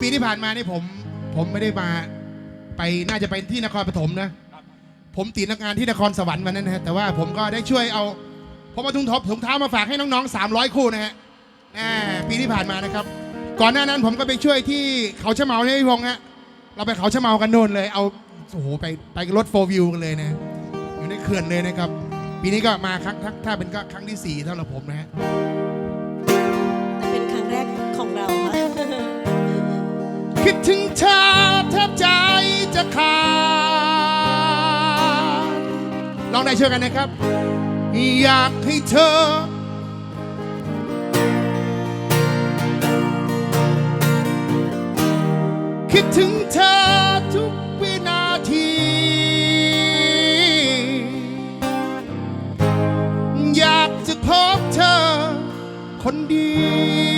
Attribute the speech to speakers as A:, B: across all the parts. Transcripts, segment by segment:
A: ปีที่ผ่านมานี่ผมผมไม่ได้มาไปน่าจะไปที่นครปฐมนะ ผมติดนักงานที่นครสวรรค์วันนั้นนะฮะแต่ว่าผมก็ได้ช่วยเอาผมเอาถุงทบถุงเท้ามาฝากให้น้องๆ 300 คู่นะฮะอ่ปีที่ผ่านมานะครับ ก่อนหน้านั้นผมก็ไปช่วยที่เขาชะเมาเนี่ยพี่พงษ์ฮะเราไปเขาชะเมากันโน่นเลย เอาโอ้โหไปไปรถโฟวิวกันเลยนะ อยู่ในเขื่อนเลยนะครับ ปีนี้ก็มาครั้งถ้าเป็นก็ครั้งที่สี่สำหรับผมนะฮะ
B: แต่เป็นครั้งแรกของเราค่ะ
A: คิดถึงเธอแทบใจจะขาดลองได้ช่วยกันนะครับ อยากให้เธอ คิดถึงเธอทุกวินาที อยากจะพบเธอคนดี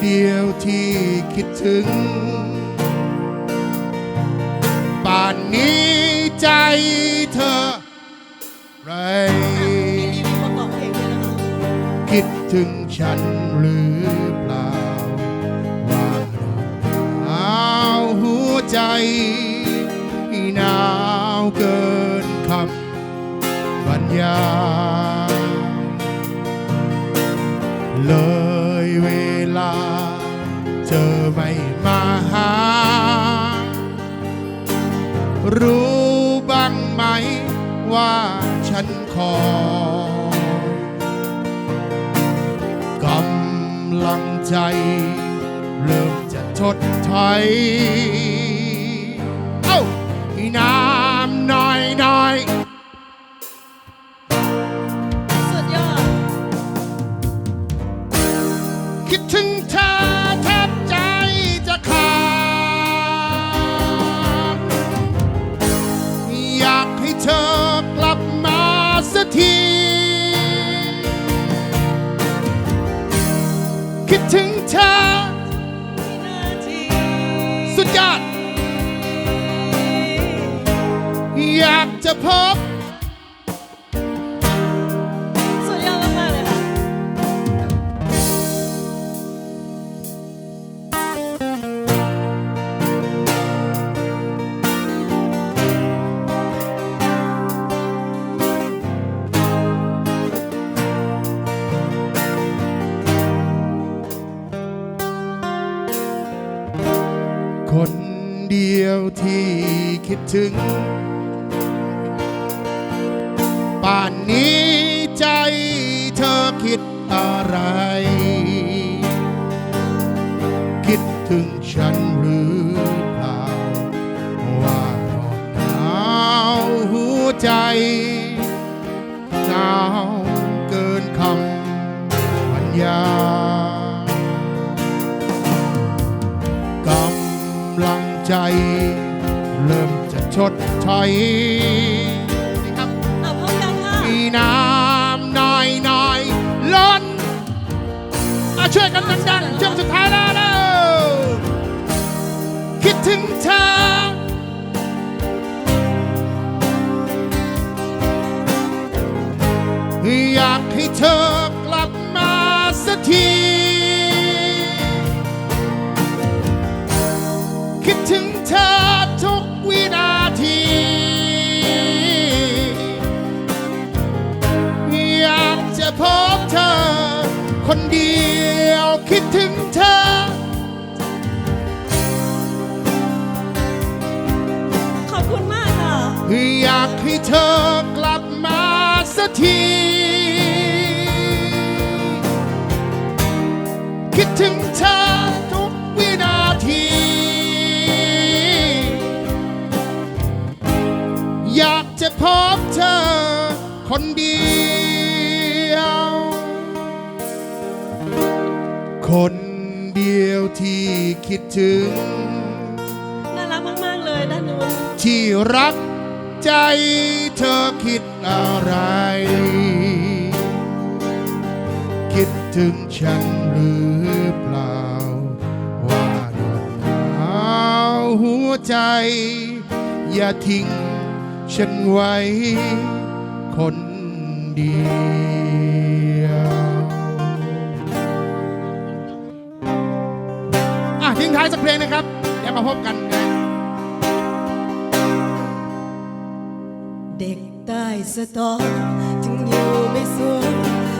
A: เดียวที่คิดถึง ป่านนี้ใจเธอไร
B: คิ
A: ดถึงฉันหรือเปล่า ว่าหนาวหัวใจหนาวเกินคำบรรยาย รู้บ้างไหมว่าฉันคอยกำลังใจ เริ่มจะทดถอยเอ้าน้ำน้อยน่อย ถึง ป่านนี้ใจเธอคิดอะไร คิดถึงฉันหรือเปล่า ว่าร้อนหนาวหัวใจหนาวเกินคำบรรยายกำลังใจ ชดถอยนี่ครับ
B: เอาพร้อมกันค่ะ
A: มีน้ำหน่อยหน่อยล้นอาช่วยกันดังๆช่วงสุดท้ายแล้วแล้ว คิดถึงเธออยากให้เธอกลับมาสักทีคิดถึงเธอ เธอ
B: ก
A: ลับมาสักที คิดถึงเธอทุกวินาที อยากจะพบเธอคนเดียว คนเดียวที่คิดถึง
B: น่ารักมาก ๆ เลยด้านนู้น
A: ที่รัก ใจเธอคิดอะไร คิดถึงฉันหรือเปล่า ว่าดวงดาวหัวใจ อย่าทิ้งฉันไว้ คนเดียวอะทิ้งท้ายสักเพลงนะครับ เดี๋ยวมาพบกันนะ
B: เด็กใต้สตอถึงอยู่ไม่สวย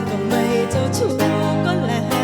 B: ก็ไม่เจ้าชู้ก็แล้ว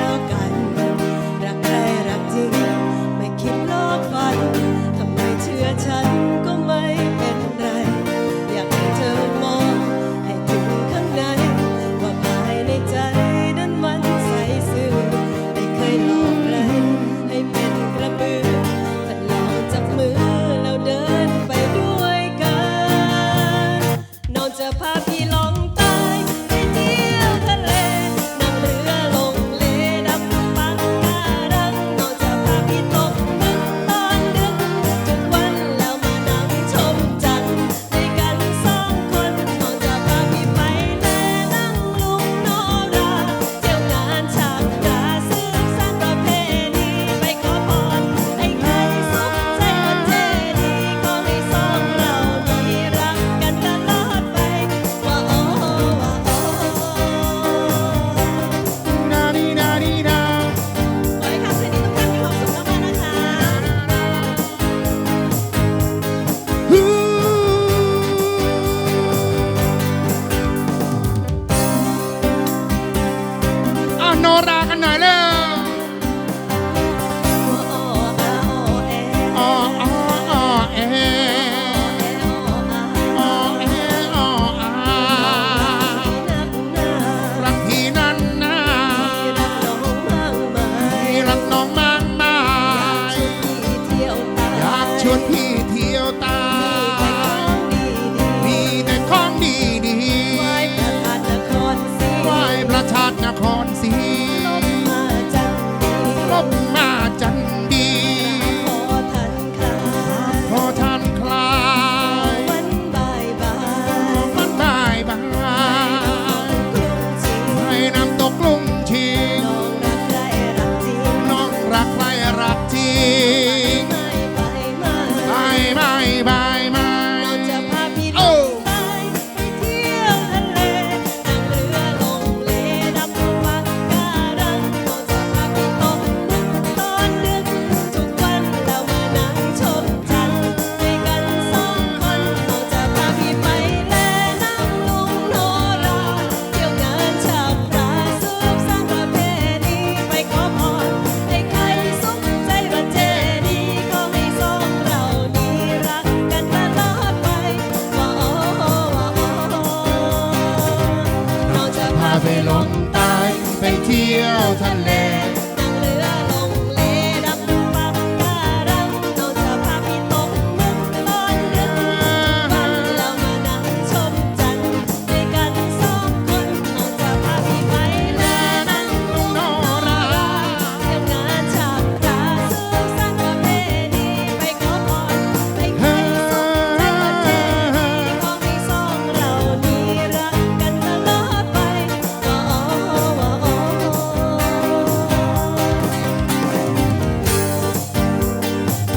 B: โนรากันหน่อ
A: ยเล
B: ย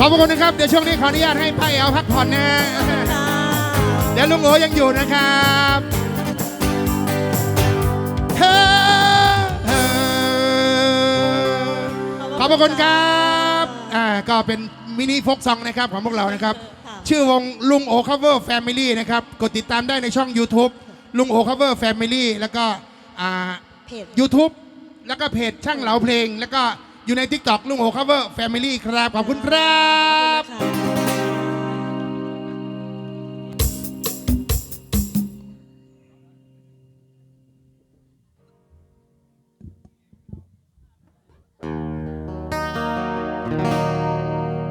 B: อ
A: บพระคุณนะครับ เดี๋ยวช่วงนี้ขออนุญาตให้ป้าแอลพักผ่อนนะ เดี๋ยวลุงโอยังอยู่นะครับเฮ้อขอบพระคุณครับอ่าก็เป็นมินิโฟกซองนะครับของพวกเรานะครับ
B: ค่ะ
A: ชื่อวงลุงโอ cover family นะครับ กดติดตามได้ในช่อง YouTube ลุงโอ cover family แล้วก็อ่า
B: เพจ
A: YouTube แล้วก็เพจช่างเหลาเพลงแล้วก็ อยู่ในทิกตอกลุงโอคัฟเวอร์แฟมิลี่ครับ ขอบคุณครับ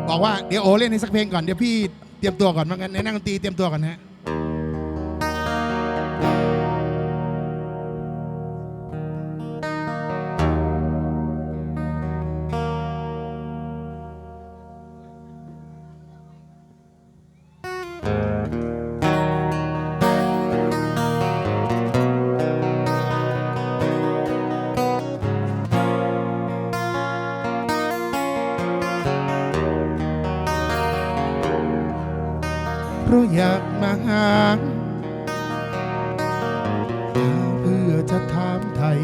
A: บอกว่าเดี๋ยวโอเล่นให้สักเพลงก่อน เดี๋ยวพี่เตรียมตัวก่อนมั้งกันในนั่งดนตรีเตรียมตัวก่อนฮะ ราะอยากมาหาเพื่อจะถามไทย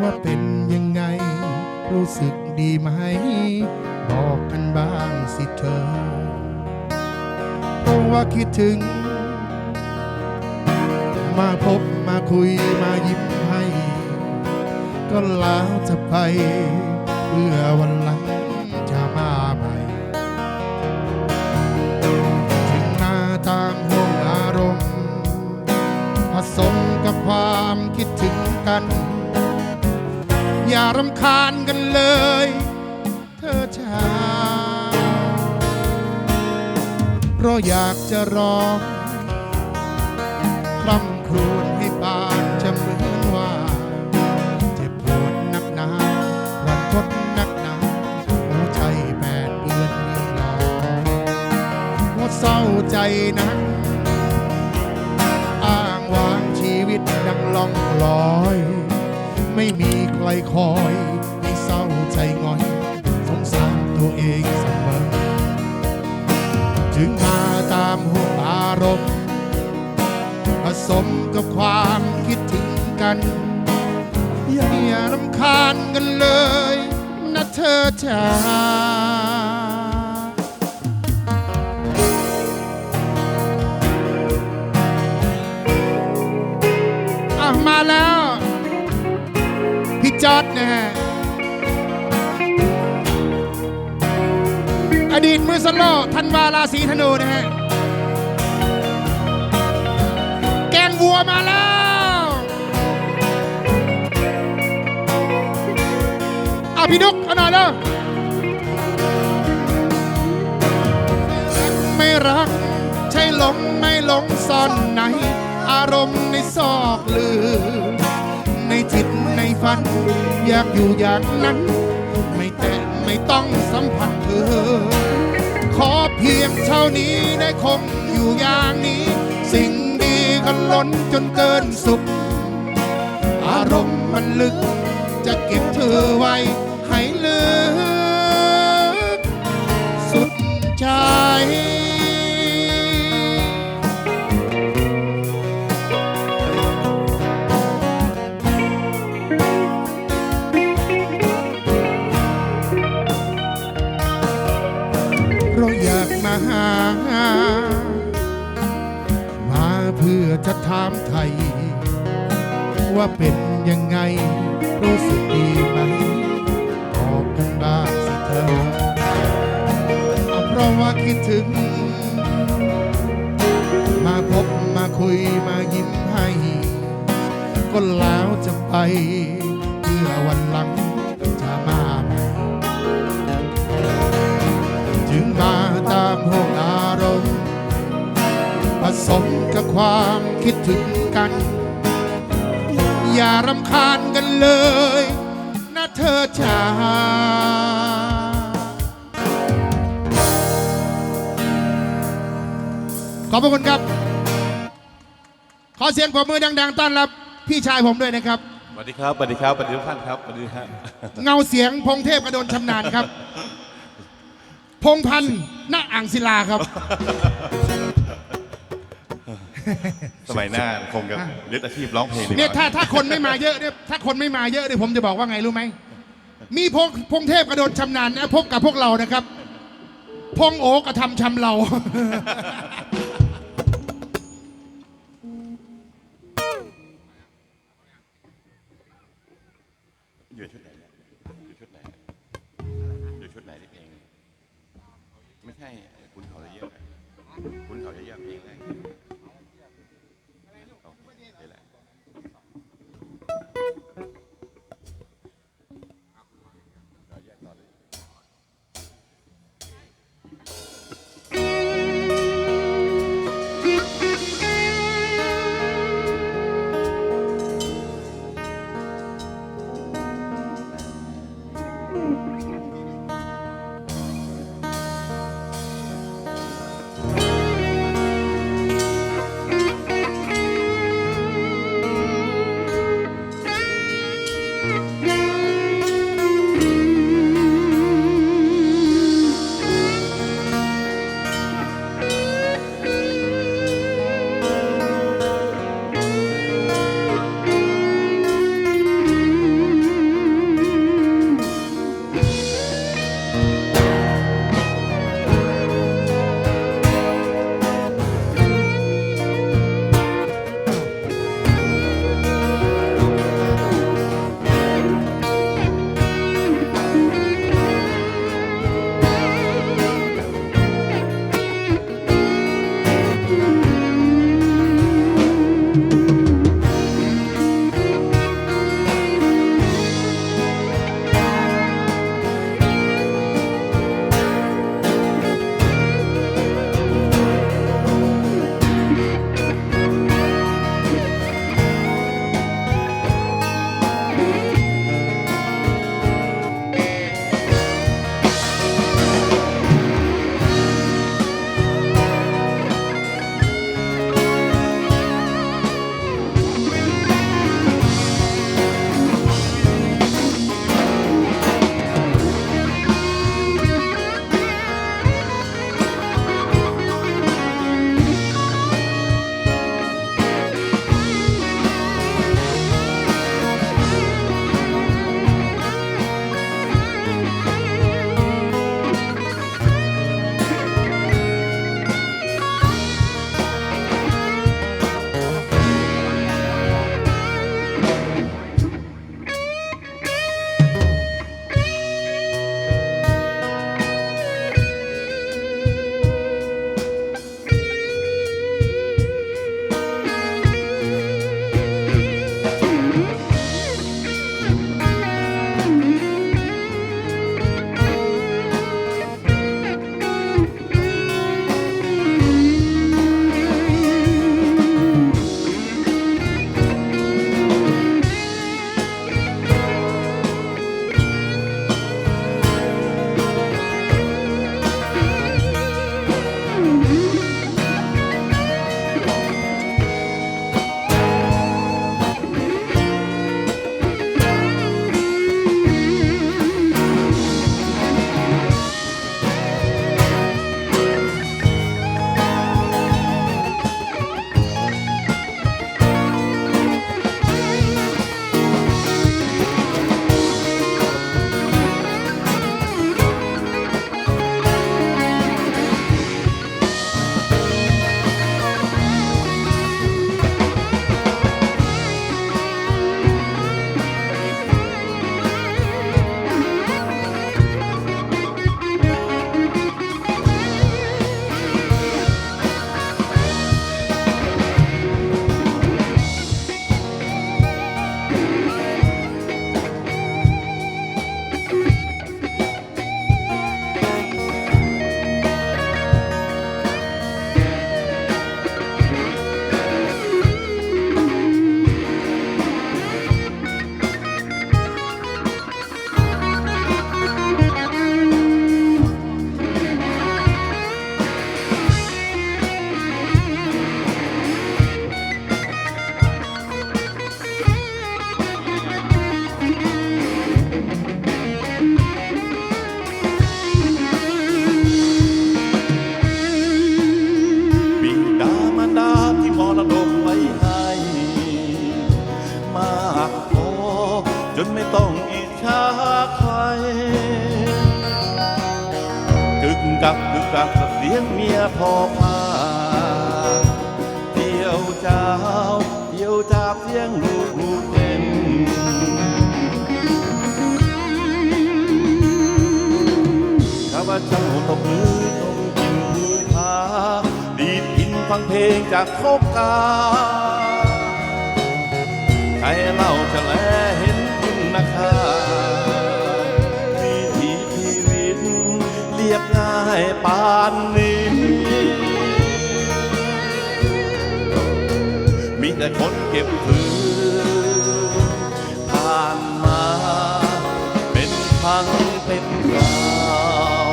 A: ว่าเป็นยังไง รู้สึกดีไหม บอกกันบ้างสิเธอ เพราะว่าคิดถึง มาพบมาคุยมายิ้มให้ ก็แล้วจะไปเพื่อวัน สมกับความคิดถึงกัน อย่ารำคาญกันเลย เธอชาเพราะอยากจะร้องคร่ำครวญให้บานจะเหมือนว่า เจ็บปวดนักหนารันทดนักหนาหัวใจแปดเปื้อนเรื่องราวว่าเศร้าใจนัก ล่องลอย ไม่มีใครคอยให้เศร้าใจง่อย สงสารตัวเองเสมอถึงมาตามหัวอารมณ์ผสมกับความคิดถึงกันอย่าอย่ารำคาญกันเลยนะเธอจ้า แล้ว พี่จอดนะฮะ อดีตมือสโลธันวาราศีธนูนะฮะ แกงวัวมาแล้ว อะพี่ดุกเอาหน่อยแล้วไม่รัก ใช่หลงไม่หลงซ่อนไหนารมณ์ในซอกลืม ในจิตในฝัน อยากอยู่อย่างนั้น ไม่แต่ไม่ต้องสัมผัสเธอ ขอเพียงเท่านี้ได้คงอยู่อย่างนี้ สิ่งดีก็ล้นจนเกินสุข อารมณ์มันลึก จะเก็บเธอไว้ให้ลึก สุดใจ กับความคิดถึงกัน อย่ารำคาญกันเลยนะเธอจ้าขอบพระคุณครับ ขอเสียงปรบมือดัง ๆ ต้อนรับพี่ชายผมด้วยนะครับ
C: สวัสดีครับ สวัสดีครับ สวัสดีทุกท่านครับ สวัสดีฮะ
A: เงาเสียงพงเทพกระโดนชำนาญครับ พงพันธ์ณอ่างศิลาครับ
C: สมัยหน้าคงจะยึดอาชีพร้องเพลงดีก
A: เนี่ย
C: ว่า
A: ถ้าถ้าคนไม่มาเยอะเนี่ยถ้าคนไม่มาเยอะเนี่ยผมจะบอกว่าไงรู้ไหมมีพงพงเทพกระโดนชำนาญนะพบกับพวกเรานะครับ พงโอกระทำชำเรา
C: อยู่ชุดไหน ข้าพเจ้าตบมือต้องกินภูผาดีดกินฟังเพลงจากโคกกาใครเล่าจะแลเห็นคุณค่าวิถีชีวิตเรียบง่ายปานนี้มีแต่คนเก็บฟืน พังเป็นคราว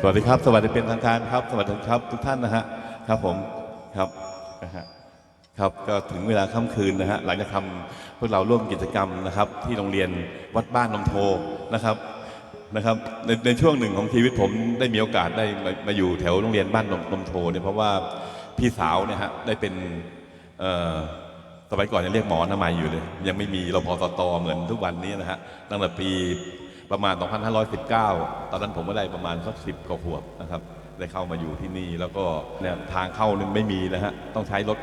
C: สวัสดีครับ สวัสดีเป็นทางการครับ สวัสดีครับทุกท่านนะฮะครับผมครับนะฮะครับก็ถึงเวลาค่ำคืนนะฮะหลังจากทำพวกเราร่วมกิจกรรมนะครับ ที่โรงเรียนวัดบ้านนมโทนะครับนะครับในในช่วงหนึ่งของชีวิตผมได้มีโอกาสได้มามาอยู่แถวโรงเรียนบ้านนมนมโทเนี่ยเพราะว่าพี่สาวเนี่ยฮะได้เป็นเอ่อ สมัยก่อนยังเรียกหมอนามัยอยู่เลย ยังไม่มีรพสตเหมือนทุกวันนี้นะฮะตั้งแต่ปีประมาณ 2519 ตอนนั้นผมก็ได้ประมาณสักสิบกว่าขวบนะครับ ได้เข้ามาอยู่ที่นี่แล้วก็เนี่ยทางเข้านึงไม่มีนะฮะต้องใช้รถ